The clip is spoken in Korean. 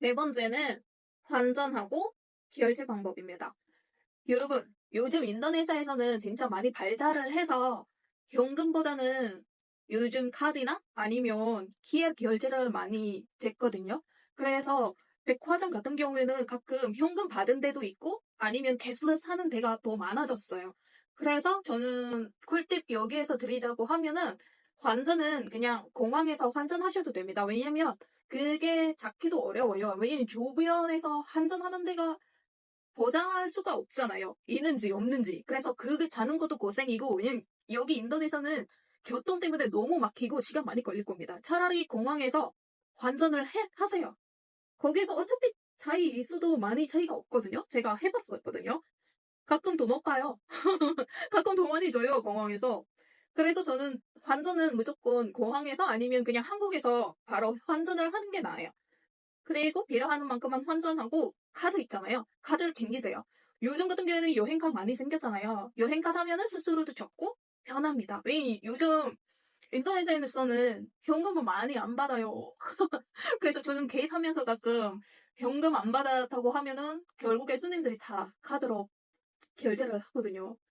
네 번째는 환전하고 결제 방법입니다. 여러분, 요즘 인터넷에서는 진짜 많이 발달을 해서 현금보다는 요즘 카드나 아니면 QR 결제를 많이 됐거든요. 그래서 백화점 같은 경우에는 가끔 현금 받은 데도 있고 아니면 캐슬러스 하는 데가 더 많아졌어요. 그래서 저는 꿀팁 여기에서 드리자고 하면은 환전은 그냥 공항에서 환전하셔도 됩니다. 왜냐면 그게 잡기도 어려워요. 왜냐면 주변에서 환전하는 데가 보장할 수가 없잖아요. 있는지 없는지. 그래서 그게 자는 것도 고생이고, 왜냐면 여기 인도네시아는 교통 때문에 너무 막히고 시간 많이 걸릴 겁니다. 차라리 공항에서 환전을 해, 하세요. 거기에서 어차피 차이 일수도 많이 차이가 없거든요. 제가 해봤었거든요. 가끔 더 높아요. 가끔 더 많이 줘요, 공항에서. 그래서 저는 환전은 무조건 공항에서 아니면 그냥 한국에서 바로 환전을 하는 게 나아요. 그리고 필요한 만큼만 환전하고 카드 있잖아요. 카드를 챙기세요. 요즘 같은 경우에는 여행카 많이 생겼잖아요. 여행카 하면은 수수료도 적고 편합니다. 왜 요즘 인터넷에서는 현금을 많이 안 받아요. 그래서 저는 개입하면서 가끔 현금 안 받았다고 하면은 결국에 손님들이 다 카드로 결제를 하거든요.